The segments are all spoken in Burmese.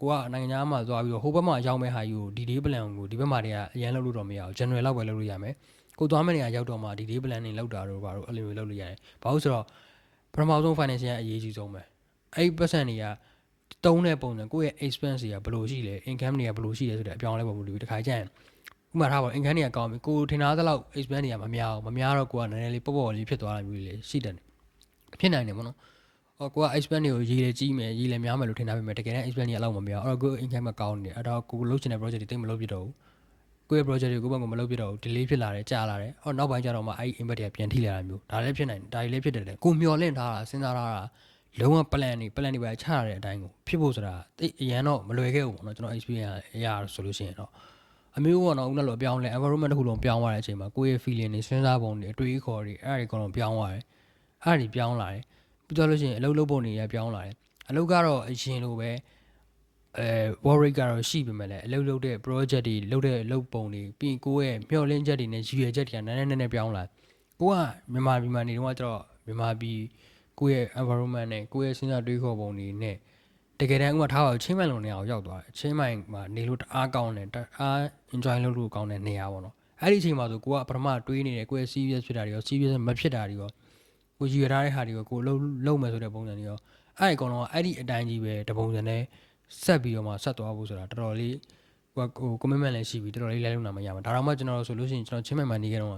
ကိုကနိုင်ငံခြားမှာသွားပြီးတော့ဟိုဘက်မှာရောက်မဲ့ဟာယူဒီ day plan ကိုဒီဘက်မှာတည်းကအရင်လုပ်လို့တော့မရအောင် general လောက်ပဲလုပ်လို့ရမယ်ကိုသွားမဲ့နေရာရောက်တော့မှဒီ day plan တွေလောက်တာတော့ဘာလို့အဲ့လိုမျိုးလုပ်လို့ရတယ်ဘာလို့ဆိုတော့ပထမဆုံး financial အရေးကြီးဆုံးပဲအဲ့ဒီပတ်စံတွေကတုံးတဲ့ပုံစံကိုယ့်ရဲ့ expense တွေကဘယ်လိုရှိလဲ income တွေကဘယ်လိုရှိလဲဆိုတဲ့အပြောင်းလဲပုံမူတည်ပြီးတစ်ခါကျရင်ဥပမာထားပါ income တွေကကောင်းပြီကိုထင်ထားသလောက် expense တွေကမများဘူးမများတော့ကိုကနည်းနည်းလေးပေါ့ပေါ့လေးဖြစ်သွားတာမျိုးတွေလည်းရှိတယ်ဖြစ်နိုင်တယ်ပေါ့နော် ဟောကိုက expense တွေကိုရေးလေကြီးမယ်ရေးလေများမယ်လို့ထင်ထားပေမဲ့တကယ်တမ်း expense တွေအလောက်မများအဲ့တော့ကို income မကောင်းနေအဲ့တော့ကိုလုပ်ချင်တဲ့ project တွေတိတ်မလုပ်ပြတော့ဘူးကိုရဲ့ project တွေကိုဘက်ကမလုပ်ပြတော့ဘူး delay ဖြစ်လာတယ်ကြာလာတယ်အော်နောက်ပိုင်းကျတော့မှအဲ့ဒီ impact တွေကပြန်ထိလာတာမျိုးဒါလည်းဖြစ်နိုင်တယ်ဒါလည်းဖြစ်တယ်လေကိုမျောလင့်ထားတာစဉ်းစားထားတာလုံးဝ plan တွေ plan တွေပဲချရတဲ့အတိုင်းကိုဖြစ်ဖို့ဆိုတာတိတ်အရန်တော့မလွယ်ခဲ့ဘူးပေါ့နော်ကျွန်တော် experience အရာဆိုလို့ရှိရင်တော့အမျိုးကတော့ဦးနဲ့လို့ပြောင်းလဲ environment တစ်ခုလုံးပြောင်းသွားတဲ့အချိန်မှာကိုယ့်ရဲ့ feeling တွေစဉ်းစားပုံတွေအတွေးအခေါ်တွေအဲ့ဒါတွေအကုန်လုံးပြောင်းသွားတယ်အဲ့ဒါတွေပြောင်းလာတယ် ပြီးတော့လို့ရှိရင်အလုပ်လုပ်ပုံတွေရပြောင်းလာတယ်အလုပ်ကတော့အရင်လိုပဲအဲ worry ကတော့ရှိပေမဲ့လည်းအလုပ်လုပ်တဲ့ project တွေလုပ်တဲ့လုပ်ပုံတွေပြီးရင်ကိုယ့်ရဲ့မျှော်လင့်ချက်တွေနဲ့ရည်ရွယ်ချက်တွေကနည်းနည်းနည်းနည်းပြောင်းလာကိုကမြန်မာပြည်မှာနေတော့ကျတော့မြန်မာပြည်ကိုယ့်ရဲ့ environment နဲ့ကိုယ့်ရဲ့စဉ်းစားတွေးခေါ်ပုံတွေနဲ့တကယ်တမ်းဥပမာထားပါချင်းမိုင်လုံနေရာကိုရောက်သွားတယ်ချင်းမိုင်မှာနေလို့တအားကောင်းတယ်တအား enjoy လုပ်လို့ကောင်းတဲ့နေရာပေါ့နော်အဲ့ဒီအချိန်မှာဆိုကိုကပထမတွေးနေတယ်ကိုယ့်ရဲ့ serious ဖြစ်တာတွေရော serious မဖြစ်တာတွေရော ကိုရည်ရထားတဲ့ဟာတွေကိုကိုလုံးလုံးမယ်ဆိုတဲ့ပုံစံတွေရောအဲ့ဒီအကောင်တော့အဲ့ဒီအတိုင်းကြီးပဲတပုံစံနဲ့ဆက်ပြီးတော့မှဆက်သွားဖို့ဆိုတာတော်တော်လေးဟိုဟို commitment လည်းရှိပြီးတော်တော်လေးလဲလုံးနာမရမှာဒါတော့မှကျွန်တော်ဆိုလို့ရှိရင်ကျွန်တော်ချင်းမိုင်မှာနေခဲ့တော့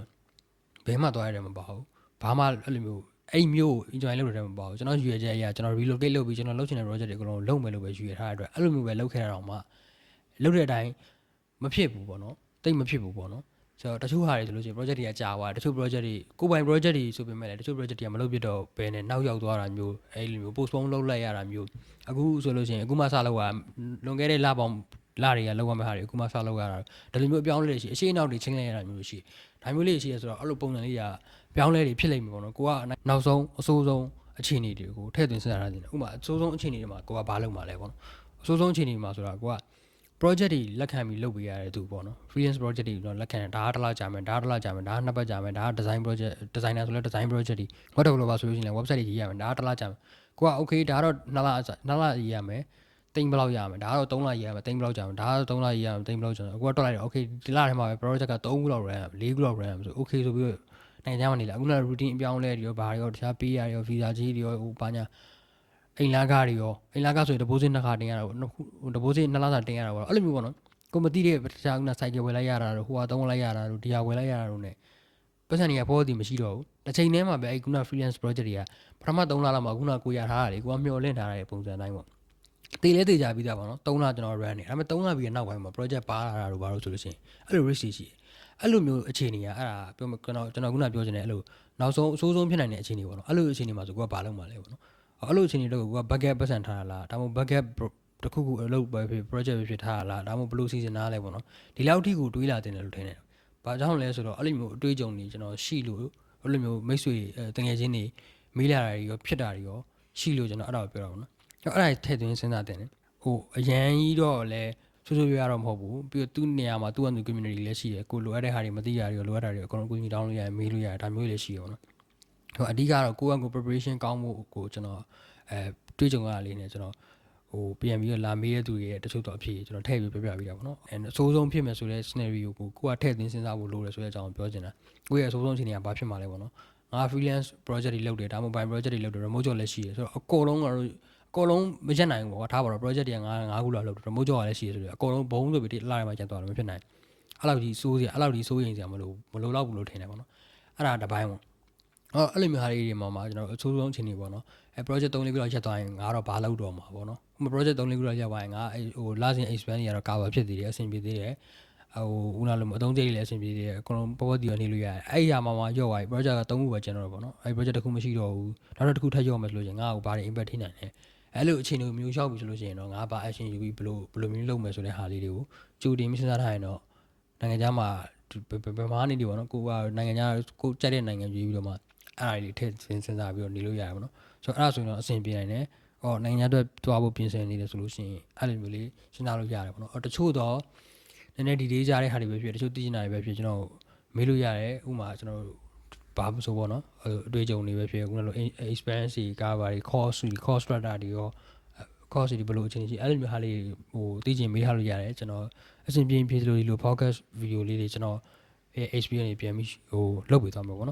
ဘဲမှသွားရတယ်မပေါ့ဘူးဘာမှအဲ့လိုမျိုးအဲ့မျိုး enjoy လုပ်ရတယ်မပေါ့ဘူးကျွန်တော်ရွေချက်အရာကျွန်တော် relocate လုပ်ပြီးကျွန်တော်လုပ်ချင်တဲ့ project တွေအကုန်လုံးလုပ်မယ်လို့ပဲရွေထားတဲ့အတွက်အဲ့လိုမျိုးပဲလုပ်ခဲ့ရတော့မှလုပ်တဲ့အတိုင်းမဖြစ်ဘူးပေါ့နော်တိတ်မဖြစ်ဘူးပေါ့နော် ဆိုတော့တချို့ဟာတွေဆိုလို့ရှိရင် project တွေကကြာသွားတယ်တချို့ project တွေကိုပိုင် project တွေဆိုပေမဲ့လည်းတချို့ project တွေကမလုပ်ပြတော့ဘယ်နဲ့နောက်ရောက်သွားတာမျိုးအဲ့လိုမျိုး postpone လုပ်လိုက်ရတာမျိုးအခုဆိုလို့ရှိရင်အခုမှစလုပ်တာလွန်ခဲ့တဲ့လပေါင်းလတွေကလောက်ရမယ့်ဟာတွေအခုမှစလုပ်ရတာဒါလိုမျိုးအပြောင်းအလဲတွေရှိအရှိအနောက်တွေချင်းလိုက်ရတာမျိုးရှိဒါမျိုးလေးရှိရဆိုတော့အဲ့လိုပုံစံလေးကပြောင်းလဲတွေဖြစ်လိမ့်မယ်ပေါ့နော်ကိုကနောက်ဆုံးအဆိုးဆုံးအခြေအနေတွေကိုထည့်သွင်းစဉ်းစားရခြင်းဥပမာအဆိုးဆုံးအခြေအနေတွေမှာကိုကဘာလုပ်မှာလဲပေါ့နော်အဆိုးဆုံးအခြေအနေမှာဆိုတာကိုက project တွေလက်ခံပြီးလုပ်ပေးရတဲ့သူပေါ့နော် freelance project တွေတော့လက်ခံတယ်ဒါကတစ်လားကြာမယ်ဒါကတစ်လားကြာမယ်ဒါကနှစ်ပတ်ကြာမယ်ဒါက design project designer ဆိုလဲ design project တွေ web developer ဆိုလို့ရှိရင်လည်း website တွေရေးရမယ်ဒါကတစ်လားကြာမယ်ကိုက okay ဒါကတော့နှစ်လနှစ်လရေးရမယ်တိမ်ဘယ်လောက်ရမယ်ဒါကတော့3လရေးရမယ်တိမ်ဘယ်လောက်ကြာမယ်ဒါကတော့3လရေးရမယ်တိမ်ဘယ်လောက်ကြာမယ်ကိုကတွက်လိုက်တယ် okay ဒီလထဲမှာပဲ project က3ခုလောက် run 4ခုလောက် run ဆို okay ဆိုပြီးတော့နိုင်ငံခြားမှာနေလာအခုန routine အပြောင်းလဲတွေရောဘာတွေရောတခြားပေးရတွေရော visa ကြီးတွေရောဟိုဘာညာ အိမ်လာကားတွေရောအိမ်လာကားဆိုရင် deposit နှစ်ခါတင်ရတာပေါ့ဟို deposit နှစ်လစာတင်ရတာပေါ့အဲ့လိုမျိုးပေါ့နော်ကိုမသိတဲ့တခြားကစိုက်ကယ်ဝယ်လိုက်ရတာတို့ဟိုဟာသုံးလိုက်ရတာတို့ဒီဟာဝယ်လိုက်ရတာတို့ ਨੇ ပတ်စံတွေကဘောတီမရှိတော့ဘူးတစ်ချိန်တည်းမှာပဲအဲ့ခုန freelance project တွေကပထမ3လလောက်မှာခုနကိုရထားတာလေကိုကမျှော်လင့်ထားတဲ့ပုံစံတိုင်းပေါ့တေးလဲတေးကြပြီးသားပေါ့နော်3လကျွန်တော် run နေဒါပေမဲ့3လပြီးတဲ့နောက်ပိုင်းမှာ project ပါလာတာတို့ဘာလို့ဆိုလို့ရှိရင်အဲ့လို risk ရှိရှိအဲ့လိုမျိုးအခြေအနေကအဲ့ဒါပြောကျွန်တော်ကျွန်တော်ခုနပြောချင်တယ်အဲ့လိုနောက်ဆုံးအဆိုးဆုံးဖြစ်နိုင်တဲ့အခြေအနေပေါ့နော်အဲ့လိုအခြေအနေမှာဆိုကိုကဘာလုပ်မှာလဲပေါ့နော် အဲ့လိုအခြေအနေတော့ကိုက bucket ပတ်စံထားတာလားဒါမှမဟုတ် bucket တခုခုအလုပ်ပဲဖြစ် project ပဲဖြစ်ထားတာလားဒါမှမဟုတ်ဘယ်လိုစီစဉ်ထားလဲပေါ့နော်ဒီလောက်ထိကိုတွေးလာတင်တယ်လို့ထင်တယ်။ဘာကြောင့်လဲဆိုတော့အဲ့လိုမျိုးအတွေးကြုံနေကျွန်တော်ရှိလို့အဲ့လိုမျိုးမိတ်ဆွေတငယ်ချင်းတွေမေးလာတာတွေရောဖြစ်တာတွေရောရှိလို့ကျွန်တော်အဲ့ဒါကိုပြောတာပေါ့နော်။အဲ့ဒါထည့်သွင်းစဉ်းစားတင်တယ်။ဟိုအရန်ကြီးတော့လဲဆိုးဆိုးရွားတော့မဟုတ်ဘူးပြီးတော့သူ့နေရာမှာသူ့အတူ community လည်းရှိတယ်ကိုလိုအပ်တဲ့ဟာတွေမသိရတွေရောလိုအပ်တာတွေအကုန်လုံးကိုကြီးတောင်းလို့ရတယ်မေးလို့ရတယ်ဒါမျိုးလည်းရှိရပါတော့။ ဟိုအဓိကတော့ကိုယ့်အကူ preparation ကောင်းမှုကိုကျွန်တော်အဲတွေးကြုံရတာလေးနဲ့ကျွန်တော်ဟိုပြန်ပြီးတော့လာမေးတဲ့သူတွေရဲ့တချို့တော့အဖြစ်ကျွန်တော်ထည့်ပြီးပြပြပေးတာပေါ့နော်အဲအဆိုးဆုံးဖြစ်မယ်ဆိုတဲ့ scenario ကိုကိုကထည့်သွင်းစဉ်းစားဖို့လိုတယ်ဆိုတဲ့အကြောင်းပြောချင်တာကိုရဲ့အဆိုးဆုံးအခြေအနေကဘာဖြစ်မှာလဲပေါ့နော်ငါ freelance project တွေလုပ်တယ်ဒါမှမဟုတ် project တွေလုပ်တယ် remote job လည်းရှိတယ်ဆိုတော့အကုန်လုံးကတော့အကုန်လုံးမရက်နိုင်ဘူးပေါ့ထားပါတော့ project တွေကငါငါးခုလောက်လုပ်တယ် remote job ကလည်းရှိတယ်ဆိုတော့အကုန်လုံးဘုံဆိုပြီးတိလာရမှကျန်သွားတယ်မဖြစ်နိုင်အဲ့လောက်ကြီးစိုးစရာအဲ့လောက်ကြီးစိုးရင်စရာမလိုမလိုတော့ဘူးလို့ထင်တယ်ပေါ့နော်အဲ့ဒါတပိုင်းပေါ့ အော်အဲ့လိုမျိုးဟာလေးတွေမှာမှာကျွန်တော်အဆိုးဆုံးအခြေအနေပေါ့နော်အဲ project 3လေးခုလောက်ရက်သွားရင်ငါတော့ဘာလုပ်တော့မှာပေါ့နော်ဟို project 3လေးခုလောက်ရက်သွားရင်ငါဟို last in expand တွေကတော့ cover ဖြစ်သေးတယ်အဆင်ပြေသေးတယ်ဟိုဦးနာလို့အသုံးစိတ်လည်းအဆင်ပြေသေးတယ်အကုန်လုံးပေါ်ပေါ်တီရနေလို့ရတယ်အဲ့ဒီဟာမှာမှာရော့သွားပြီ project က3ခုပဲကျန်တော့ပေါ့နော်အဲ့ project တစ်ခုမရှိတော့ဘူးနောက်တစ်ခုထပ်ရော့မယ်ဆိုလို့ရှိရင်ငါ့ကိုဘာတွေ impact ထိနိုင်လဲအဲ့လိုအခြေအနေမျိုးရောက်ပြီဆိုလို့ရှိရင်တော့ငါဘာ action ယူပြီးဘလို့ဘလို့မျိုးလုပ်မယ်ဆိုတဲ့ဟာလေးတွေကိုကြိုတင်ပြီးစဉ်းစားထားရင်တော့နိုင်ငံခြားမှာဘယ်မှာနေဒီပေါ့နော်ကိုကနိုင်ငံခြားကိုကြိုက်တဲ့နိုင်ငံရွေးပြီးတော့မှ အဲ့ဒါလေးထည့်စဉ်းစားပြီးတော့နေလို့ရတယ်ပေါ့နော်ဆိုတော့အဲ့ဒါဆိုရင်တော့အဆင်ပြေနိုင်တယ်ဟောနိုင်ငံအတွက်တွားဖို့ပြင်ဆင်နေတယ်ဆိုလို့ရှိရင်အဲ့လိုမျိုးလေးစဉ်းစားလို့ရတယ်ပေါ့နော်တချို့တော့နည်းနည်းဒီလေးကြားတဲ့ဟာတွေပဲဖြစ်တချို့သိချင်တာတွေပဲဖြစ်ကျွန်တော်မေးလို့ရတယ်ဥမာကျွန်တော်ဘာမဆိုပေါ့နော်အတွေ့အကြုံတွေပဲဖြစ်ခုနလို experience တွေကဘာတွေ course တွေ course structure တွေရော course တွေဘယ်လိုအခြေအနေရှိအဲ့လိုမျိုးဟာလေးဟိုသိချင်မေးထားလို့ရတယ်ကျွန်တော်အဆင်ပြေရင်ပြေသလိုဒီလို podcast video လေးတွေကျွန်တော်အဲ experience တွေပြန်ပြီးဟိုလုပ်ပေးသွားမှာပေါ့နော်